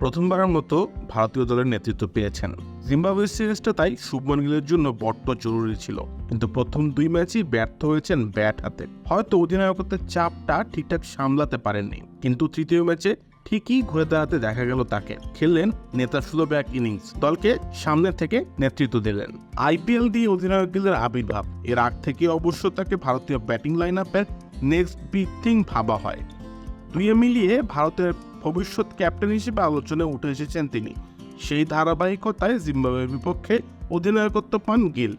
প্রথমবারের মতো ভারতীয় দলের নেতৃত্ব পেয়েছেন। জিম্বাবুয়ে সিরিজটা তাই শুভমন গিলের জন্য বড্ড জরুরি ছিল। কিন্তু প্রথম দুই ম্যাচই ব্যর্থ হয়েছেন ব্যাট হাতে। হয়তো অধিনায়কত্বের চাপটা ঠিকঠাক সামলাতে পারেননি। কিন্তু তৃতীয় ম্যাচে ঠিকই ঘুরে দাঁড়াতে দেখা গেল তাকে। খেললেন নেতা সুলভ এক ইনিংস। দলকে সামনে থেকে নেতৃত্ব দিলেন। আইপিএল দিয়ে অধিনায়ক গিলের আবির্ভাব। এর আগ থেকে অবশ্য তাকে ভারতীয় ব্যাটিং লাইন আপের নেক্সট বিগ থিং ভাবা হয়। দুইয়ে মিলিয়ে ভারতের ভবিষ্যৎ ক্যাপ্টেন হিসেবে আলোচনায় উঠে এসেছেন তিনি। সেই ধারাবাহিকতায় জিম্বাবুয়ের বিপক্ষে অধিনায়কত্ব পান গিল।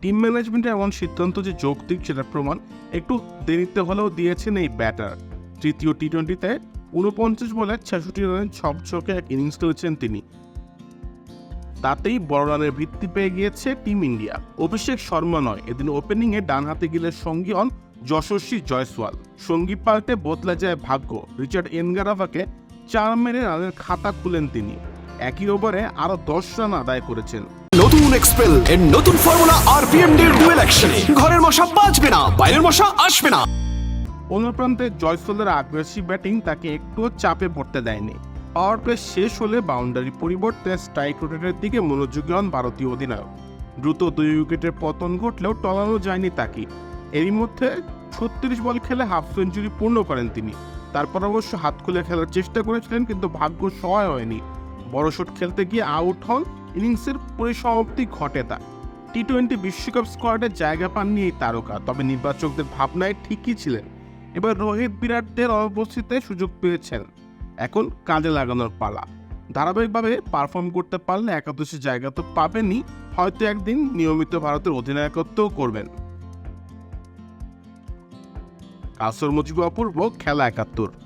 টিম ম্যানেজমেন্টের এমন সিদ্ধান্ত যে যৌক্তিক সেটার প্রমাণ একটু দেরিতে হলেও দিয়েছেন এই ব্যাটার। তৃতীয় টি টোয়েন্টিতে উনপঞ্চাশ বলে ছেষট্টি রানের ছকছকে এক ইনিংস খেলেছেন তিনি। তাতেই বড় রানের ভিত্তি পেয়ে গিয়েছে টিম ইন্ডিয়া। অভিষেক শর্মা নয়, এদিন ওপেনিংয়ে ডান হাতে গিলের সঙ্গী হন যশস্বী জয়সওয়াল। সঙ্গী পাল্টে বদলে যায় ভাগ্য। রিচার্ড এনগারাভাকে চার মেরে রানের খাতা খুলেন তিনি। একই ওভারে আরও দশ রান আদায় করেছেন। নতুন এক্সপেল এর নতুন ফর্মুলা আরপিএম ডির ডুয়েল অ্যাকশনে ঘরের মশা বাঁচবে না বাইরের মশা আসবে না। অন্য প্রান্তে জয়সওয়ালের আগ্রাসী ব্যাটিং তাকে একটুও চাপে পড়তে দেয়নি। পাওয়ার প্লে শেষ হলে বাউন্ডারি পরিবর্তে স্ট্রাইক রোটেটের দিকে মনোযোগী হন ভারতীয় অধিনায়ক। দ্রুত দুই উইকেটের পতন ঘটলেও টলানো যায়নি তাকে। এরই মধ্যে ছত্রিশ বল খেলে হাফ সেঞ্চুরি পূর্ণ করেন তিনি। তারপর অবশ্য হাত খুলে খেলার চেষ্টা করেছিলেন, কিন্তু ভাগ্য সহায় হয়নি। বড় শট খেলতে গিয়ে আউট হন ইনিংসের পরিসমাপ্তি ঘটে তা। টি টোয়েন্টি বিশ্বকাপ স্কোয়াডে জায়গা পাননি এই তারকা, তবে নির্বাচকদের ভাবনায় ঠিকই ছিলেন। এবার রোহিত বিরাটদের অনুপস্থিতিতে সুযোগ পেয়েছেন। এখন কাজে লাগানোর পালা। ধারাবাহিকভাবে পারফর্ম করতে পারলে একাদশী জায়গা তো পাবেনই, হয়তো একদিন নিয়মিত ভারতের অধিনায়কত্বও করবেন। আসর মুজিব অপূর্ব খেলা একাত্তর।